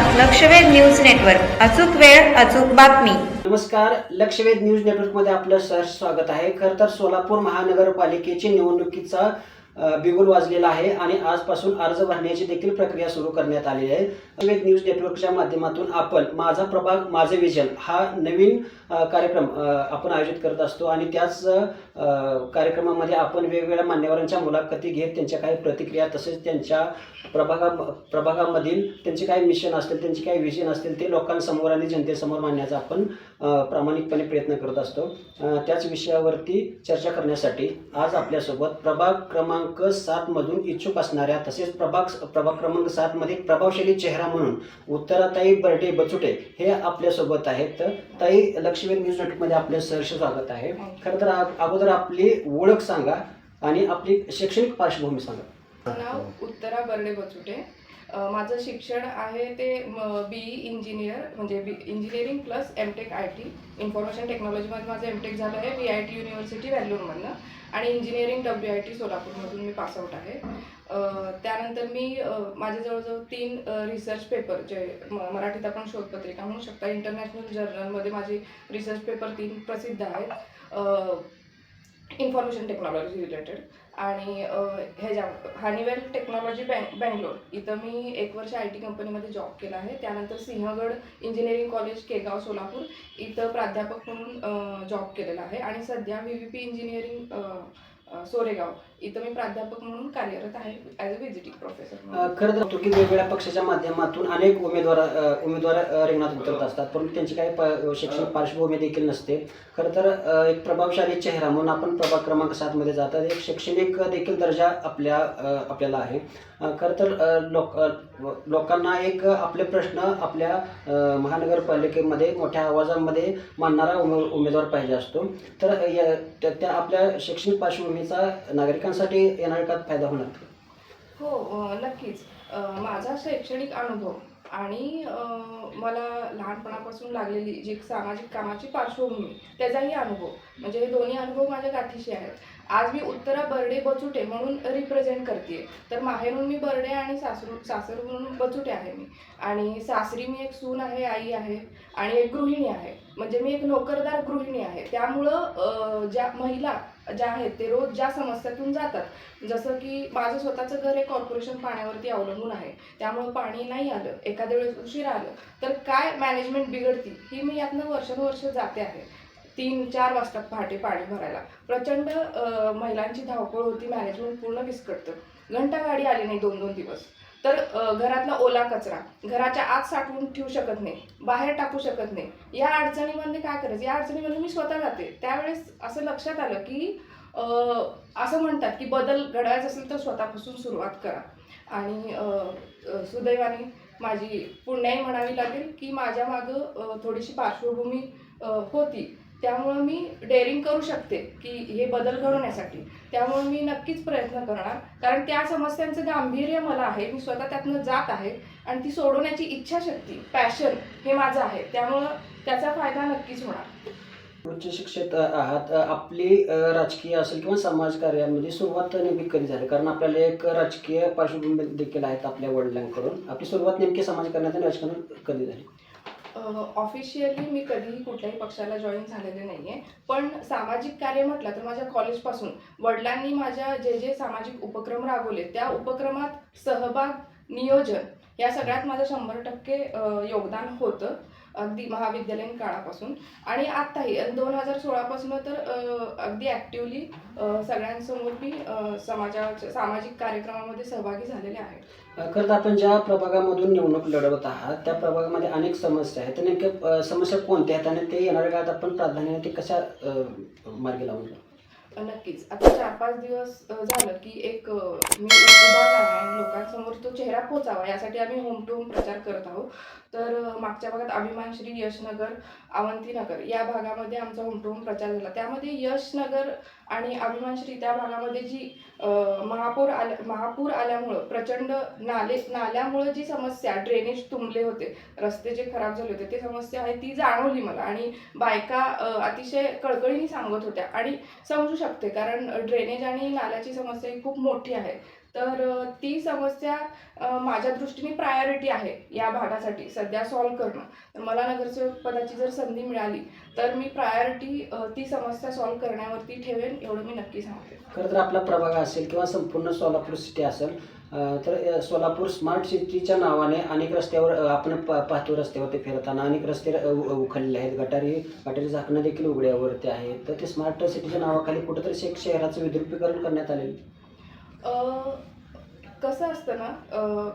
लक्षवेध news network. अचूक वेळ अचूक बातमी. नमस्कार. लक्षवेध न्यूज नेटवर्कमध्ये आपलं सहर्ष स्वागत आहे. खर तर सोलापूर महानगरपालिकेची निवडणुकीचा बिगुल वाजलेला आहे आणि आजपासून अर्ज भरण्याची देखील प्रक्रिया सुरू करण्यात आलेली आहे. लक्षवेध न्यूज नेटवर्कच्या माध्यमातून आपण माझा प्रभाग माझे विजन हा नवीन कार्यक्रम आपण आयोजित करत असतो आणि त्याच कार्यक्रमामध्ये आपण वेगवेगळ्या मान्यवरांच्या मुलाखती घेत त्यांच्या काही प्रतिक्रिया तसेच त्यांच्या प्रभागा प्रभागामधील त्यांचे काही मिशन असतील त्यांचे काही विजन असतील ते लोकांसमोर आणि जनतेसमोर मांडण्याचा आपण प्रामाणिकपणे प्रयत्न करत असतो. त्याच विषयावरती चर्चा करण्यासाठी आज आपल्यासोबत प्रभाग क्रमांक सातमधून इच्छुक असणाऱ्या तसेच प्रभाग प्रभाग क्रमांक सातमध्ये प्रभावशाली चेहरा म्हणून उत्तराताई बर्डे बचुटे हे आपल्यासोबत आहेत. तर ताई लक्ष्मी न्यूज नेटवर्कमध्ये आपलं सहर्ष स्वागत आहे. खरं तर अगोदर आपली ओळख सांगा आणि आपली शैक्षणिक पार्श्वभूमी सांगा. नाव उत्तरा बर्डे बचुटे. माझं शिक्षण आहे ते बी ई इंजिनियर म्हणजे B engineering plus M Tech I T information टेक्नॉलॉजीमध्ये माझं एम टेक झालं आहे बी आय टी युनिव्हर्सिटी व्हॅल्यूरमधनं आणि इंजिनिअरिंग डब्ल्यू आय टी सोलापूरमधून मी पासआउट आहे. त्यानंतर मी अ, माझे जवळजवळ तीन रिसर्च पेपर जे मराठीत आपण शोधपत्रिका म्हणू शकता इंटरनॅशनल जर्नलमध्ये माझे रिसर्च पेपर तीन प्रसिद्ध आहेत. इन्फॉर्मेशन टेक्नॉलॉजी रिलेटेड आणि ह्याच्या हनीवेल टेक्नॉलॉजी बँक बँगलोर इथं मी एक वर्ष आय टी कंपनीमध्ये जॉब केला आहे. त्यानंतर सिंहगड इंजिनिअरिंग कॉलेज केगाव सोलापूर इथं प्राध्यापक म्हणून जॉब केलेला आहे. आणि सध्या V V P engineering Soregaon इथं मी प्राध्यापक म्हणून कार्यरत आहे ॲज अ व्हिजिटिंग प्रोफेसर खरं तर की वेगवेगळ्या पक्षाच्या माध्यमातून अनेक उमेदवार उमेदवार रिंगणात उतरत असतात. परंतु त्यांची काही प- शैक्षणिक पार्श्वभूमी देखील नसते. खरं तर एक प्रभावशाली चेहरा म्हणून आपण प्रभाग क्रमांक सातमध्ये जातात. एक शैक्षणिक देखील दर्जा आपल्या आपल्याला आहे. खरं तर लोक लोकांना एक आपले प्रश्न आपल्या महानगरपालिकेमध्ये मोठ्या आवाजामध्ये मांडणारा उमे उमेदवार पाहिजे असतो. तर या- त्या त्या आपल्या शैक्षणिक पार्श्वभूमीचा विद्यार्थ्यांसाठी येणाऱ्या काळात फायदा होणार हो नक्कीच. माझा शैक्षणिक अनुभव आणि मला लहानपणापासून लागलेली जी सामाजिक कामाची पार्श्वभूमी त्याचाही अनुभव. म्हणजे हे दोन्ही अनुभव माझ्या गाठीशी आहेत. आज मी उत्तरा बर्डे बचुटे म्हणून रिप्रेझेंट करते तर माहेरून मी बर्डे आणि सासरू सासर म्हणून बचुटे आहे मी. आणि सासरी मी एक सून आहे आई आहे आणि एक गृहिणी आहे. म्हणजे मी एक नोकरदार गृहिणी आहे. त्यामुळं ज्या महिला ज्या आहेत ते रोज ज्या समस्यातून जातात. जसं की माझं स्वतःचं घर हे कॉर्पोरेशन पाण्यावरती अवलंबून आहे. त्यामुळं पाणी नाही आलं एखाद्या वेळेस उशीर आलं तर काय मॅनेजमेंट बिघडती ही मी यातनं वर्षानुवर्ष जाते आहे. तीन चार वाजता पहाटे पाणी भरायला. प्रचंड महिलांची धावपळ होती मॅनेजमेंट पूर्ण विस्कटतं. घंटा गाडी आली नाही दोन दोन दिवस. तर घरातला ओला कचरा. घराच्या आत साठवून ठेवू शकत नाही. बाहेर टाकू शकत नाही. या अडचणीमध्ये काय करायचं? या अडचणीमध्ये मी स्वतः जाते. त्यावेळेस असं लक्षात आलं की असं म्हणतात की बदल घडवायचा असेल तर स्वतःपासून सुरुवात करा. आणि सुदैवाने माझी पुण्याही म्हणावी लागेल की माझ्या मागं थोडीशी पार्श्वभूमी होती. त्यामुळं मी डेअरिंग करू शकते की हे बदल घडवण्यासाठी. त्यामुळे मी नक्कीच प्रयत्न करणार. कारण त्या समस्यांचं गांभीर्य मला आहे मी स्वतः त्यातनं जात आहे आणि ती सोडवण्याची इच्छाशक्ती पॅशन हे माझं आहे. त्यामुळं त्याचा फायदा नक्कीच होणार. उच्च शिक्षित आहात. आपली राजकीय असेल किंवा समाजकार्यामध्ये सुरुवात नेमकी कधी झाली? कारण आपल्याला एक राजकीय पार्श्वभूमी देखील आहेत आपल्या वडिलांकडून. आपली सुरुवात नेमकी समाजकारणात आणि राजकारण कधी झाली? ऑफिशियली मी कधीही कुठल्याही पक्षाला जॉईन झालेले नाही आहे पण सामाजिक कार्य म्हटलं तर माझ्या कॉलेजपासून वडिलांनी माझ्या जे जे सामाजिक उपक्रम राबवले त्या उपक्रमात सहभाग नियोजन या सगळ्यात माझं शंभर टक्के योगदान होतं. अगदी महाविद्यालयीन काळापासून. आणि आत्ताही दोन हजार सोळापासून तर अगदी ॲक्टिवली सगळ्यांसमोर मी अ, समाजाच्या सामाजिक कार्यक्रमामध्ये सहभागी झालेले आहे. खरं तर आपण ज्या प्रभागामधून निवडणूक लढवत आहात त्या प्रभागामध्ये अनेक समस्या आहेत. त्या नेमक्या समस्या कोणत्या आहेत? आणि ते येणाऱ्या काळात आपण प्राधान्याने ते कशा मार्गी लावून नक्कीच. आता चार पाच दिवस झालं की एक मी लोकांसमोर तो चेहरा पोचावा यासाठी आम्ही होम टू होम प्रचार करत आहोत. तर मागच्या भागात अभिमान श्री यशनगर अवंतीनगर या भागामध्ये आमचा होम टू होम प्रचार झाला. त्यामध्ये यशनगर आणि अभिमान श्री त्या भागामध्ये जी महापूर आल्या महापूर आल्यामुळं प्रचंड नाले नाल्यामुळं जी समस्या ड्रेनेज तुंबले होते रस्ते जे खराब झाले होते ते समस्या आहे ती जाणवली मला. आणि बायका अतिशय कळकळीने सांगत होत्या. आणि समजू शकते. कारण ड्रेनेज आणि नाल्याची समस्या ही खूप मोठी आहे. तर ती समस्या माझ्या दृष्टीने प्रायोरिटी आहे या भागासाठी सध्या सॉल्व्ह करणं. तर मला नगरसेवक पदाची जर संधी मिळाली तर मी प्रायोरिटी ती समस्या सॉल्व्ह करण्यावरती ठेवेन एवढं मी नक्की सांगते. खरं तर आपला प्रभाग असेल किंवा संपूर्ण सोलापूर सिटी असेल तर सोलापूर स्मार्ट सिटीच्या नावाने अनेक रस्त्यावर आपण पाहतो रस्त्यावरती फिरताना अनेक रस्ते अं, उ- आहेत. गटारी गटारी झाकणं देखील उघड्यावरती आहेत. तर ते स्मार्ट सिटीच्या नावाखाली कुठेतरी शहराचं विद्रुपीकरण करण्यात आलेलं कसं असतं ना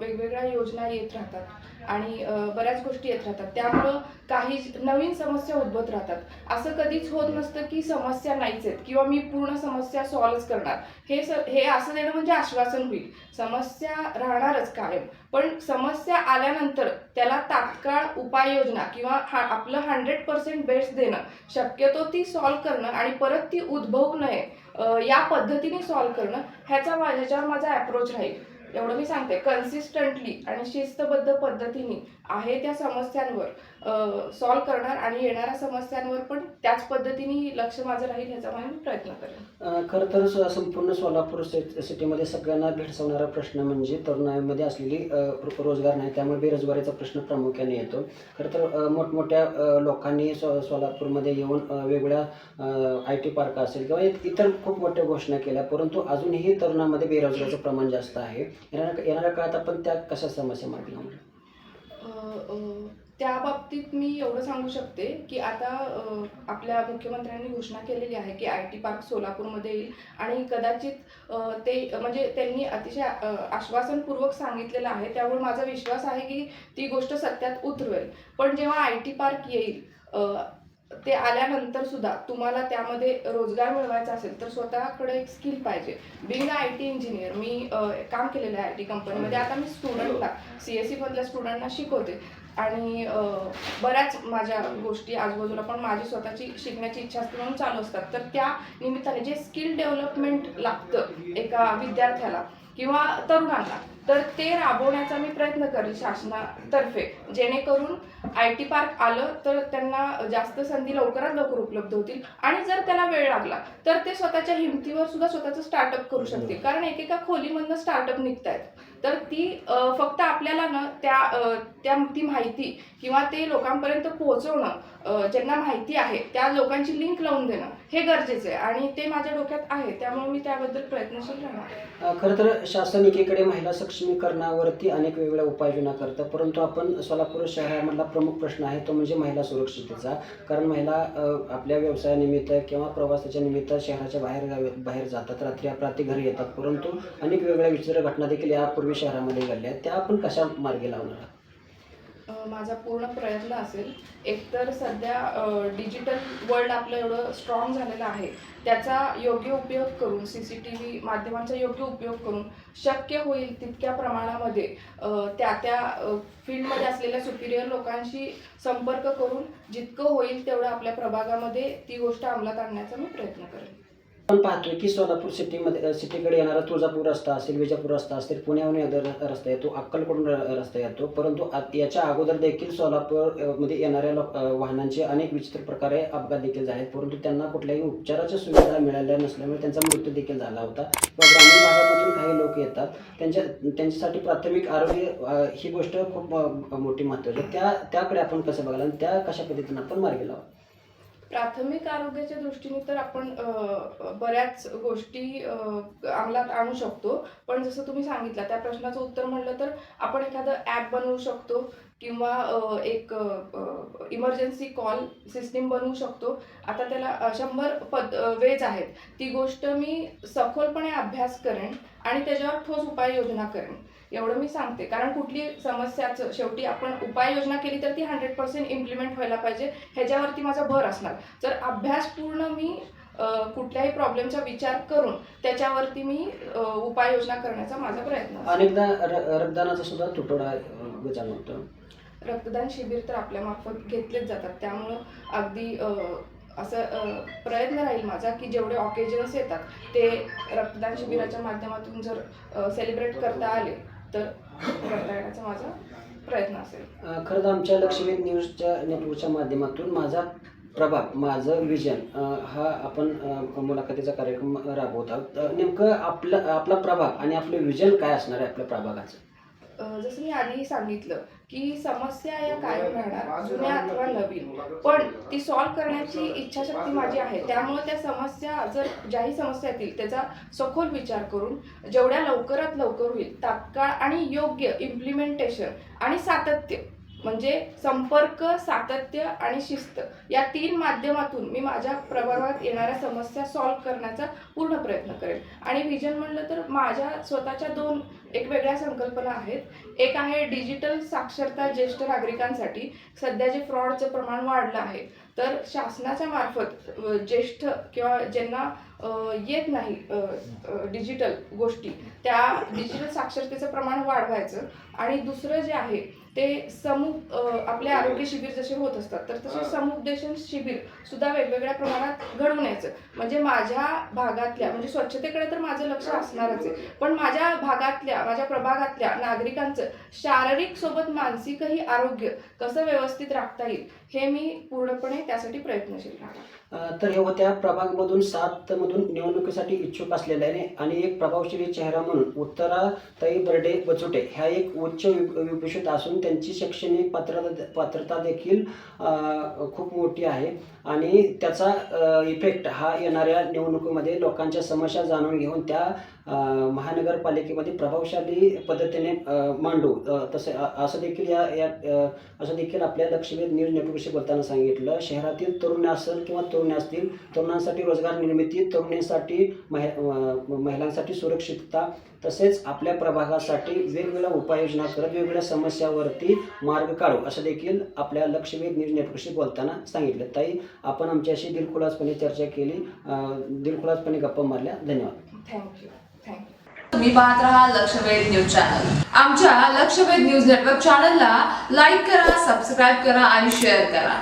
वेगवेगळ्या योजना येत राहतात आणि बऱ्याच गोष्टी येत राहतात. त्यामुळं काही नवीन समस्या उद्भवत राहतात. असं कधीच होत नसतं की समस्या नाहीच आहेत किंवा मी पूर्ण समस्या सॉल्व करणार. हे स हे असं देणं म्हणजे आश्वासन होईल. समस्या राहणारच कायम. पण समस्या आल्यानंतर त्याला तात्काळ उपाययोजना किंवा हा आपलं हंड्रेड पर्सेंट बेस्ट देणं. शक्यतो ती सॉल्व्ह करणं आणि परत ती उद्भवू नये या पद्धतीने सॉल्व्ह करणं ह्याचा माझ्याच्यावर माझा अप्रोच राहील. एवढं मी सांगते. कन्सिस्टंटली आणि शिस्तबद्ध पद्धतीने आहे त्या समस्यांवर. सॉल्व्ह करणार आणि येणाऱ्या समस्यांवर पण त्याच पद्धतीने लक्ष माझं राहील ह्याचा मी प्रयत्न करेन. खरं तर संपूर्ण सोलापूर सिटीमध्ये सगळ्यांना भेडसावणारा प्रश्न म्हणजे तरुणांमध्ये असलेली रोजगार नाही त्यामुळे बेरोजगारीचा प्रश्न प्रामुख्याने येतो. खरं तर मोठमोठ्या लोकांनी सो सोलापूरमध्ये येऊन वेगवेगळ्या आय टी पार्क असेल किंवा इतर खूप मोठ्या घोषणा केल्या परंतु अजूनही तरुणांमध्ये बेरोजगारीचं प्रमाण जास्त आहे. येणाऱ्या येणाऱ्या काळात आपण त्या कशा समस्या मार्गी लावणार त्या बाबतीत मी एवढं सांगू शकते की आता आपल्या मुख्यमंत्र्यांनी घोषणा केलेली आहे की आय टी पार्क सोलापूरमध्ये येईल. आणि कदाचित ते म्हणजे त्यांनी अतिशय आश्वासनपूर्वक सांगितलेलं आहे. त्यामुळे माझा विश्वास आहे की ती गोष्ट सत्यात उतरवेल. पण जेव्हा आय टी पार्क येईल ते आल्यानंतर सुद्धा तुम्हाला त्यामध्ये रोजगार मिळवायचा असेल तर स्वतःकडे एक स्किल पाहिजे. बिंग आय टी इंजिनियर मी काम केलेलं आहे आय टी कंपनीमध्ये आता मी स्टुडंटला सी एस सी मधल्या स्टुडंटना शिकवते. आणि बऱ्याच माझ्या गोष्टी आजूबाजूला पण माझी स्वतःची शिकण्याची इच्छा असते म्हणून चालू असतात. तर त्या निमित्ताने जे स्किल डेव्हलपमेंट लागतं एका विद्यार्थ्याला किंवा तरुणांना तर ते राबवण्याचा मी प्रयत्न करेल शासनातर्फे. जेणेकरून आय टी पार्क आलं तर त्यांना जास्त संधी लवकरात लवकर उपलब्ध होतील. आणि जर त्याला वेळ लागला तर ते स्वतःच्या हिमतीवर सुद्धा स्वतःचं स्टार्टअप करू शकतील. कारण एकेका खोलीमधनं स्टार्टअप निघत आहेत तर ती फक्त आपल्याला ना त्या त्या ती माहिती किंवा ते लोकांपर्यंत पोहोचवणं ज्यांना माहिती आहे त्या लोकांची लिंक लावून देणं हे गरजेचं आहे आणि ते माझ्या डोक्यात आहे त्यामुळे मी त्याबद्दल प्रयत्नशील राहणार. खरं तर शासन एकीकडे महिला सक्षमीकरणावरती अनेक वेगवेगळ्या उपाययोजना करतं परंतु आपण सोलापूर शहरामधला प्रमुख प्रश्न आहे तो म्हणजे महिला सुरक्षिततेचा. कारण महिला अ, आपल्या व्यवसायानिमित्त किंवा प्रवासाच्या निमित्त शहराच्या बाहेर गावी बाहेर जातात रात्री अपरात्री घरी येतात परंतु अनेक वेगवेगळ्या विचित्र घटना देखील यापूर्वी शहरामध्ये घडल्या आहेत. त्या आपण कशा मार्गी लावणार? आहात? माझा पूर्ण प्रयत्न असेल. एकतर सध्या डिजिटल वर्ल्ड आपलं एवढं स्ट्रॉंग झालेलं आहे. त्याचा योग्य उपयोग करून सी सी टी व्ही माध्यमांचा योग्य उपयोग करून शक्य होईल तितक्या प्रमाणामध्ये त्या त्या फील्डमध्ये असलेल्या सुपिरियर लोकांशी संपर्क करून जितकं होईल तेवढं आपल्या प्रभागामध्ये ती गोष्ट अंमलात आणण्याचा मी प्रयत्न करेन. आपण पाहतोय की सोलापूर सिटीमध्ये सिटीकडे येणारा तुळजापूर रस्ता असेल विजापूर रस्ता असेल पुण्याहून रस्ता येतो अक्कलकडून र- रस्ता येतो. परंतु याच्या अगोदर देखील सोलापूरमध्ये येणाऱ्या लोक- वाहनांचे अनेक विचित्र प्रकारे अपघात देखील झाले परंतु त्यांना कुठल्याही उपचाराच्या सुविधा मिळाल्या नसल्यामुळे त्यांचा मृत्यू देखील झाला होता. किंवा ग्रामीण भागामधून काही लोक येतात. त्यांच्या त्यांच्यासाठी प्राथमिक आरोग्य ही गोष्ट खूप मोठी महत्त्वाची आहे. त्या त्याकडे आपण कसं बघायला आणि त्या कशा पद्धतीने आपण मार्गी लावा प्राथमिक आरोग्याच्या दृष्टीने तर आपण बऱ्याच गोष्टी अंमलात आणू शकतो. पण जसं तुम्ही सांगितलं त्या प्रश्नाचं उत्तर म्हणलं तर आपण एखादं ॲप बनवू शकतो. किंवा एक इमर्जन्सी कॉल सिस्टीम बनवू शकतो. आता त्याला शंभर पद वेज आहेत. ती गोष्ट मी सखोलपणे अभ्यास करेन आणि त्याच्यावर ठोस उपाययोजना करेन. एवढं मी सांगते. कारण कुठली समस्याचं शेवटी आपण उपाययोजना केली तर ती हंड्रेड पर्सेंट इम्प्लिमेंट व्हायला पाहिजे. ह्याच्यावरती माझा भर असणार. जर अभ्यास पूर्ण मी कुठल्याही प्रॉब्लेमचा विचार करून त्याच्यावरती मी उपाययोजना करण्याचा माझा प्रयत्न. अनेकदा रक्तदानाचा सुद्धा तुटवडा जाणवतो रक्तदान शिबिर तर आपल्यामार्फत घेतलेच जातात. त्यामुळं अगदी असं प्रयत्न राहील माझा की जेवढे ऑकेजन्स येतात ते रक्तदान शिबिराच्या माध्यमातून जर सेलिब्रेट करता आले तर करता येण्याचा माझा प्रयत्न असेल. खरं तर आमच्या लक्ष्मी न्यूजच्या नेटवर्कच्या माध्यमातून माझा प्रभाग माझं विजन हा आपण मुलाखतीचा कार्यक्रम राबवत. आहोत नेमकं आपलं आपला प्रभाग आणि आपलं विजन काय असणार आहे आपल्या प्रभागाचं? जसं मी आधी सांगितलं की समस्या या कायम राहणार जुन्या अथवा नवीन. पण ती सॉल्व्ह करण्याची इच्छाशक्ती माझी आहे. त्यामुळे त्या समस्या जर ज्याही समस्या येतील त्याचा सखोल विचार करून जेवढ्या लवकरात लवकर होईल तात्काळ आणि योग्य इम्प्लिमेंटेशन आणि सातत्य म्हणजे संपर्क सातत्य आणि शिस्त या तीन माध्यमातून मी माझ्या प्रभावात येणाऱ्या समस्या सॉल्व्ह करण्याचा पूर्ण प्रयत्न करेन आणि विजन म्हणलं तर माझ्या स्वतःच्या दोन एक वेगळ्या संकल्पना आहेत. एक आहे डिजिटल साक्षरता ज्येष्ठ नागरिकांसाठी. सध्या जे फ्रॉडचं प्रमाण वाढलं आहे तर शासनाच्या मार्फत ज्येष्ठ किंवा ज्यांना येत नाही डिजिटल गोष्टी त्या डिजिटल साक्षरतेचं प्रमाण वाढवायचं. आणि दुसरं जे आहे ते समूह अ, आपले आरोग्य शिबिर जसे होत असतात तर तसे समुपदेशन शिबिर सुद्धा वेगवेगळ्या प्रमाणात घडवून यायचं. म्हणजे माझ्या भागातल्या म्हणजे स्वच्छतेकडे तर माझं लक्ष असणारच आहे पण माझ्या भागातल्या माझ्या प्रभागातल्या नागरिकांचं शारीरिक सोबत मानसिकही आरोग्य कसं व्यवस्थित राखता येईल हे मी पूर्णपणे त्यासाठी प्रयत्नशील तर हे होत्या प्रभागमधून सात मधून निवडणुकीसाठी इच्छुक असलेल्या आणि एक प्रभावशाली चेहरा म्हणून उत्तराताई बर्डे बचुटे. ह्या एक उच्च विभूषित असून त्यांची शैक्षणिक पात्रता पात्रता देखील खूप मोठी आहे. आणि त्याचा इफेक्ट हा येणाऱ्या निवडणुकीमध्ये लोकांच्या समस्या जाणून घेऊन त्या महानगरपालिकेमध्ये प्रभावशाली पद्धतीने मांडू. तसे असं देखील या या असं देखील आपल्या लक्षवेध न्यूज नेटवर्कशी बोलताना सांगितलं. शहरातील तरुण असेल किंवा तरुण असतील तरुणांसाठी रोजगार निर्मिती तरुणींसाठी महि महिलांसाठी सुरक्षितता तसेच आपल्या प्रभागासाठी वेगवेगळ्या उपाययोजना करत वेगवेगळ्या समस्यावरती मार्ग काढू असं देखील आपल्या लक्षवेध न्यूज नेटवर्कशी बोलताना सांगितलं. ताई आपण आमच्याशी दिलखुलासपणे चर्चा केली. दिलखुलासपणे गप्पा मारल्या. धन्यवाद. थँक्यू थँक्यू तुम्ही पाहत राहा लक्षवेध न्यूज चॅनल. आमच्या लक्षवेध न्यूज नेटवर्क चॅनलला लाईक करा सबस्क्राईब करा आणि शेअर करा.